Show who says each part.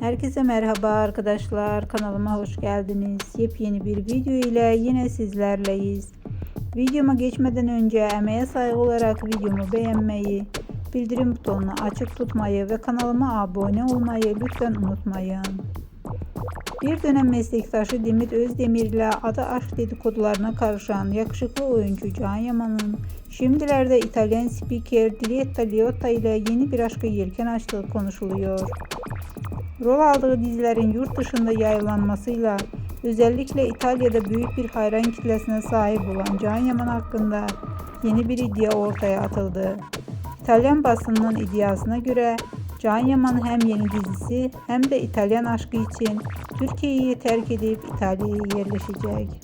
Speaker 1: Herkese merhaba arkadaşlar. Kanalıma hoş geldiniz. Yepyeni bir video ile yine sizlerleyiz. Videoma geçmeden önce emeğe saygı olarak videomu beğenmeyi, bildirim butonunu açık tutmayı ve kanalıma abone olmayı lütfen unutmayın. Bir dönem meslektaşı Demet Özdemir ile adı aşk dedikodularına karışan yakışıklı oyuncu Can Yaman'ın şimdilerde İtalyan spiker Diletta Leotta ile yeni bir aşka yelken açtığı konuşuluyor. Rol aldığı dizilerin yurt dışında yayınlanmasıyla özellikle İtalya'da büyük bir hayran kitlesine sahip olan Can Yaman hakkında yeni bir iddia ortaya atıldı. İtalyan basınının iddiasına göre Can Yaman hem yeni dizisi hem de İtalyan aşkı için Türkiye'yi terk edip İtalya'ya yerleşecek.